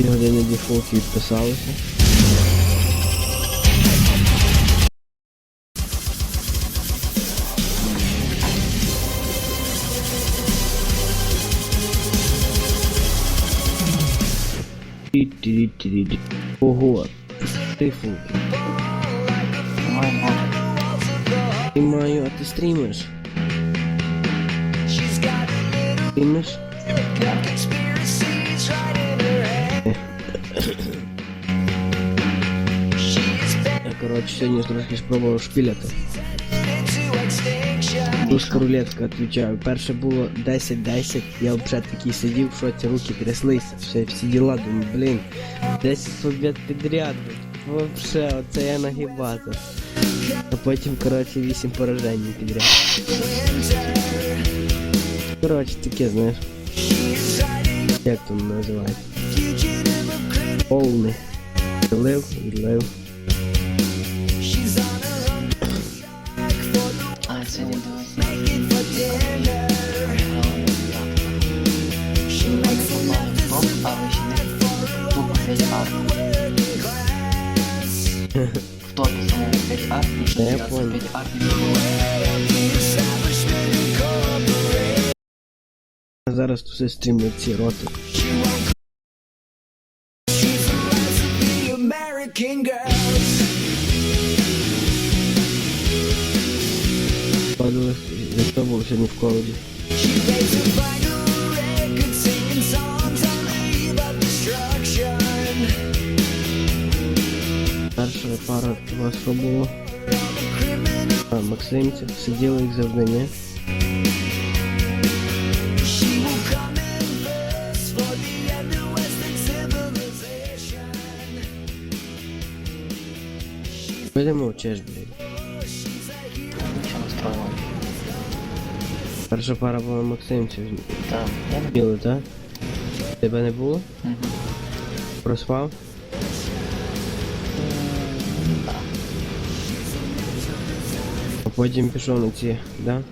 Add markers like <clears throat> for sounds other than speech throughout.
Pirulina de fogo aqui, pessoal. Horror. Tem fogo. E mãe, outros streamers. Streamers. Коротше, сьогодні трошки спробував шпіляти. Руска рулетка, отвечаю. Перше було 10-10, я вже такий сидів, що ці руки тряслися, все, всі діла, думаю, блін, 10 побед підряд. Вообще, оце я нагибатор. А потім, коротше, 8 поражень підряд. Коротше, таке, знаєш. Як там називається? Повний. Відлив, відлив. В топі саме 5 арт, Та я і понял. 5 арт не було. А зараз тут все стрімлять ці роти. American the eve of destruction. Перша пара у вас що було? А, Максимці, сиділи як завжди, ні? She will Перша пара була Максимців. Так, я не Біло, так? Тебе не було? Мгм. Проспав? Так. А потім пішов на ці, да? Мгм.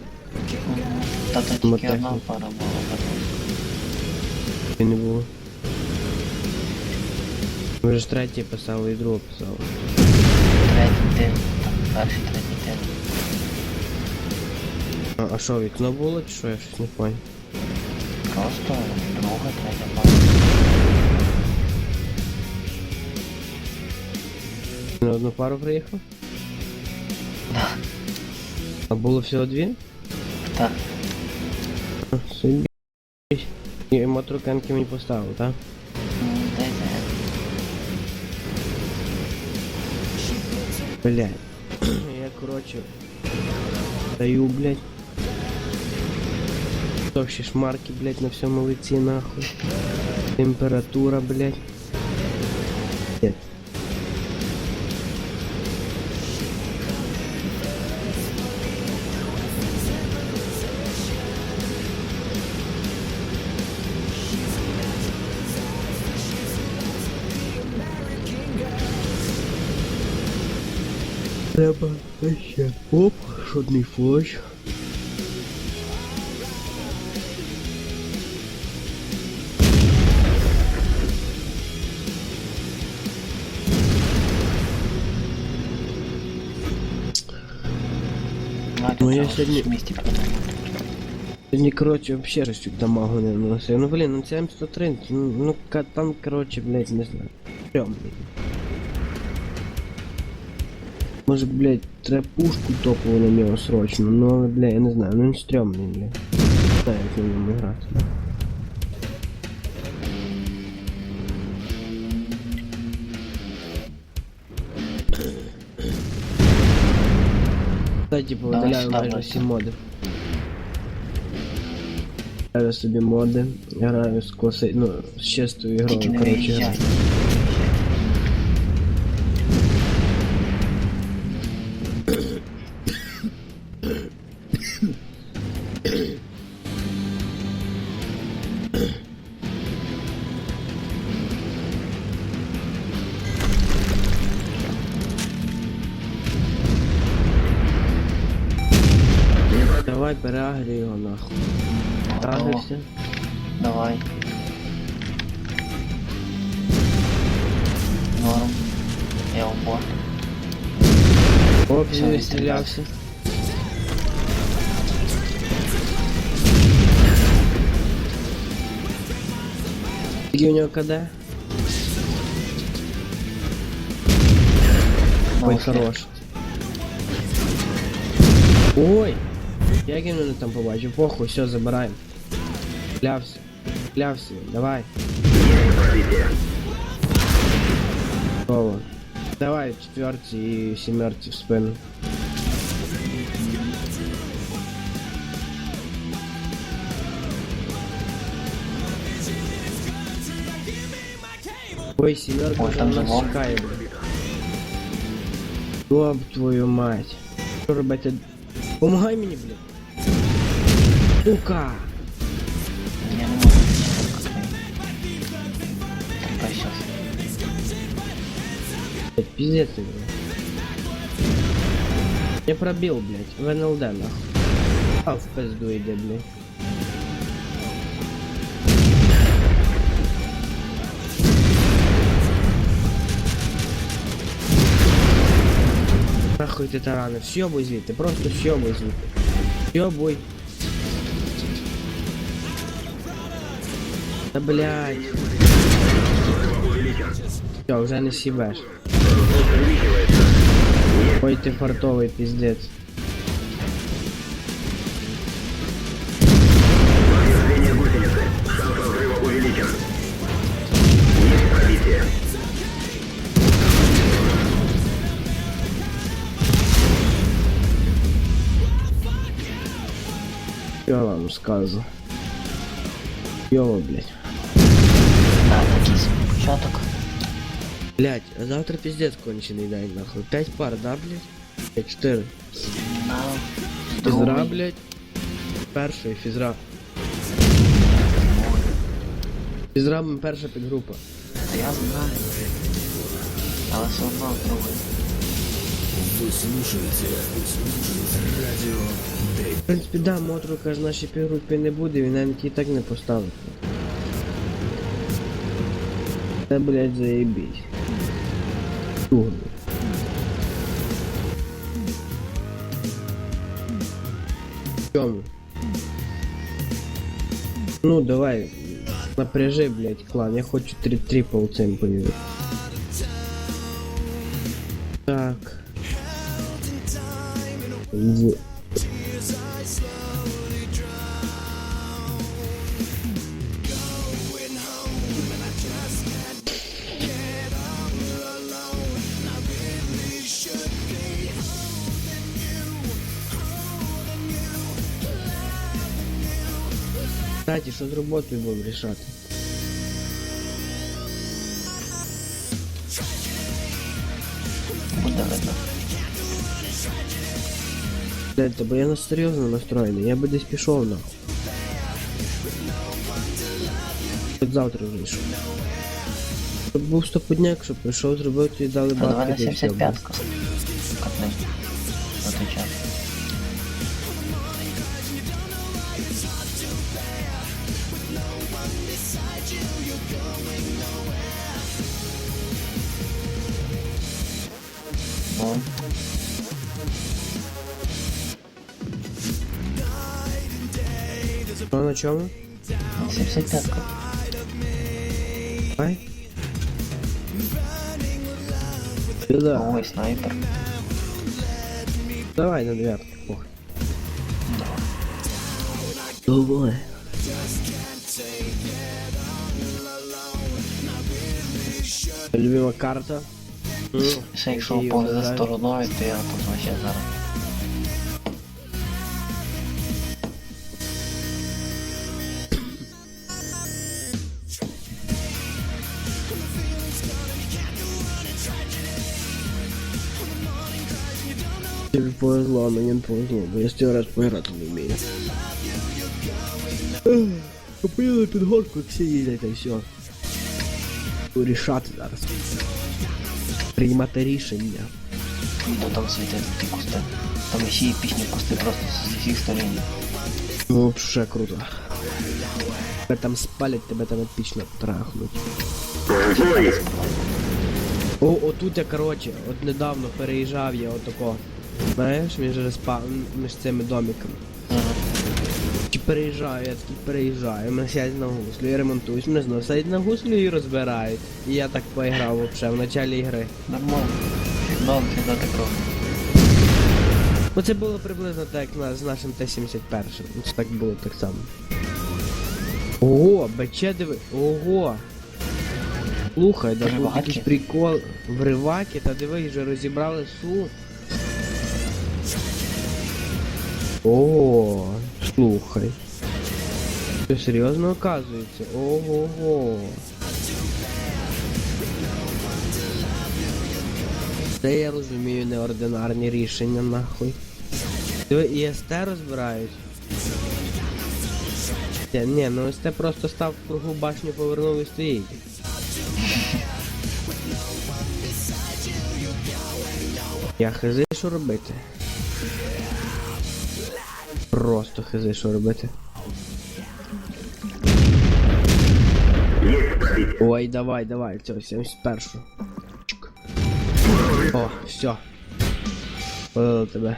Та то тільки Мотехніка. одна пара була. Чи не було? Ви ж третій писали і другу писали. Третій день, там, перший, третій день. А, а що, вікно було чи що? Я щось не понял. Просто друга, третя пара. Ти На одну пару приїхав? Да. А було всього дві? Так, А, Собі. І мотруканки мені поставив, так? м, дайте. Блядь. <clears throat> Я, короче, даю, блядь. Товщі шмарки, блядь, на всьому лиці, нахуй. Температура, блядь. Нет. Треба ще. Оп, шотний флоч. Ну я сегодня... Вместе. Сегодня, короче, вообще жестюк дамагу не наносил. Ну, блин, ну 130 ну, ну там, короче, блядь, не знаю. Прям, Может, блядь, треба пушку топовую на него срочно, ну, но, бля, я не знаю, ну не стрёмный, блядь. Знаю, как на нем играть. Кстати, повидаляю сюди, майже Вася. всі моди. Граю собі моди, граю з класи... ну, з чистою Тільки ігрою, не коротше, виїжджай. граю. Давай переагрі його нахуй. Готово. Агрився. Давай. Норм. Я у борт. О, Всё, відстрілявся. Скільки у нього КД? Ой, Ну, хорош. Ой! Як він мене там побачив? Похуй, все, забираємо. Клявся. Клявся, давай. Готово. Давай, четверті і сімерці в спину. Ой, сімерка Ой, вже там нас завал. чекає, блін. Ёб твою мать. Що робити? Помагай мені, блін. Сука! Я не можу нічого Только сейчас. Блядь, пиздец ты, блядь. Я пробил, блядь, в НЛД, нахуй. А, в пизду иди, блядь. Нахуй ти тарани, сьобуй звідти, просто сьобуй звідти. Сьобуй. Та блядь. Все, вже не сібеш. Ой, ти фартовий піздець. Я вам скажу. Йово, блядь Да, такий собі початок. Блять, а завтра пиздец конченый день, нахуй. Пять пар, да, блять? Пять, четыре. На Фізра, другий. блять. Перший, фізра. Фізра м, перша підгрупа. Та я знаю. Але все одно другий. В принципі, да, Мотрука ж в нашій підгрупі не буде, він навіть і так не поставить. Це, блять, заєбіть. Тугно. Чому? Ну, давай, напряжи, блять, клан, я хочу три трипл цим повірити. Так. В- Кстати, що з роботою будемо рішати? Буде видно. Блядь, бо я на серйозно настроєний, я би десь пішов нахуй. Хоч завтра вже йшов. Щоб був стопудняк, щоб прийшов, зробив і дали Та давай бабки. на та й все, 75 блядь. ку Катни. На Що на на 75 ку Давай. Сюда. Ой, снайпер. Давай на девятку. Давай. Любима карта. Її повезе вибираю. стороною, то я тут вообще зараз. Тобі повезло, а мені не повезло, бо я стільки раз пограти не вмію. Купили під горку, всі їздять і все. Рішати зараз. Приймати рішення. Іду там світити ті кусти. Там ще епічні кусти просто з усіх сторін. Ну, вообще круто. Тебе там спалять, тебе там епічно трахнуть. О, отут я, коротше, от недавно переїжджав я отако. Знаєш, між, респа... між цими домиками. Ага. Чи переїжджаю, я такий переїжджаю, мене сядь на гуслю, я ремонтуюсь, мене знову сядь на гуслю і розбирають. І я так поіграв вообще в началі ігри. Нормально. Дом всегда так робить. Ну це було приблизно так, як з нашим Т-71. Ну, Це так було так само. Ого, БЧ диви. Ого! Слухай, да був якийсь прикол в риваки, та диви, вже розібрали су. О, слухай. Що серйозно оказується? Ого-го. Це я розумію неординарні рішення нахуй. Диви, і СТ розбирають. Ні, ні, ну СТ просто став в кругу башню повернув і стоїть. Я хизи, що робити. Просто хизи, що робити. Ой, давай, давай, цього 71. Чик. О, все. Подало тебе.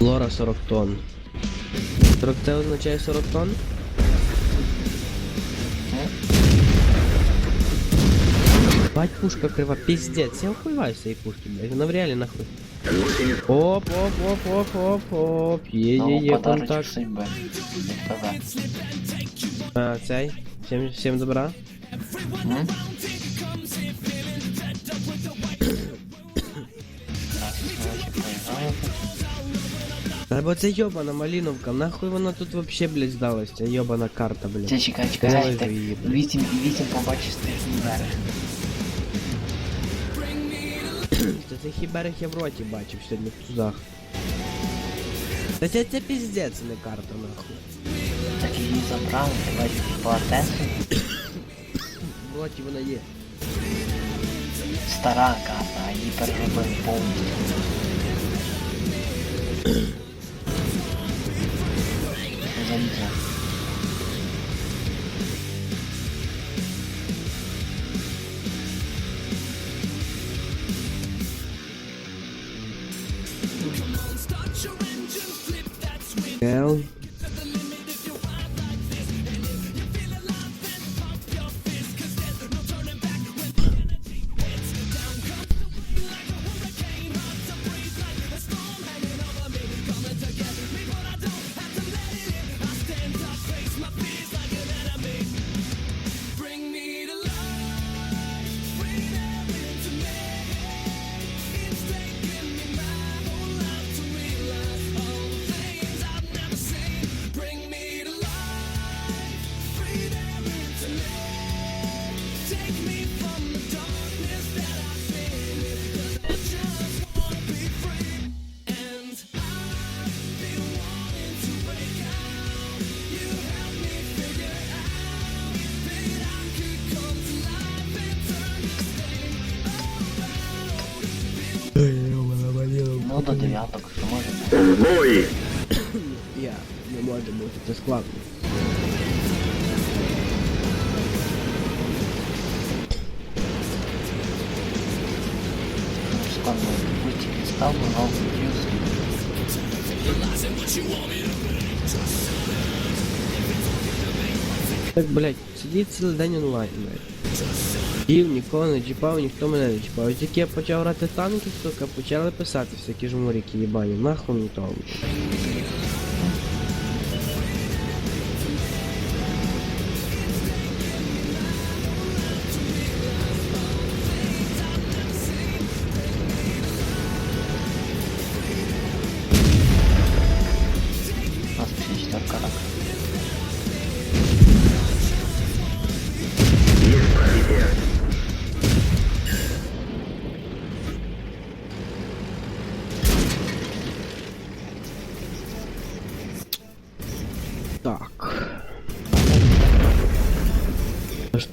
Лора 40 тонн. 40 це означає 40 тонн? Бать пушка крива, пиздец, я охуеваю с этой пушки, блядь, она в реале нахуй. Оп, оп, оп, оп, оп, оп, е Ну, е е подарочок контакт. судьби. Як тебе. А, цей, всем, всем добра. М? Так, короче, поіграємо. Та бо це йобана маліновка, нахуй вона тут вообще, блядь, здалась, ця йобана карта, Це блядь. чекай, чекай, Давай знаєш, ти заїбемо. 8 і 8 побачиш тихий берег. цей хіберег я в роті бачив сьогодні в тузах. Та це, це піздець, не карта, нахуй. Так її забрали, ти бачиш по атесу. <coughs> В роті вона є. Стара карта, а її переробили повністю. Now до дев'яток, що може бути. Я не може бути, це складно. Складно витік ставлю, нову фьюз. Так, блядь, сидіть цілий день онлайн, блядь. Їв, нікого не чіпав, ніхто мене не чіпав. І Тільки я почав грати в танки, сука, почали писати всякі жмурики їбані. Нахуй мені того.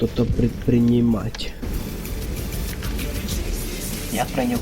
Что-то предпринимать. Я прийняв.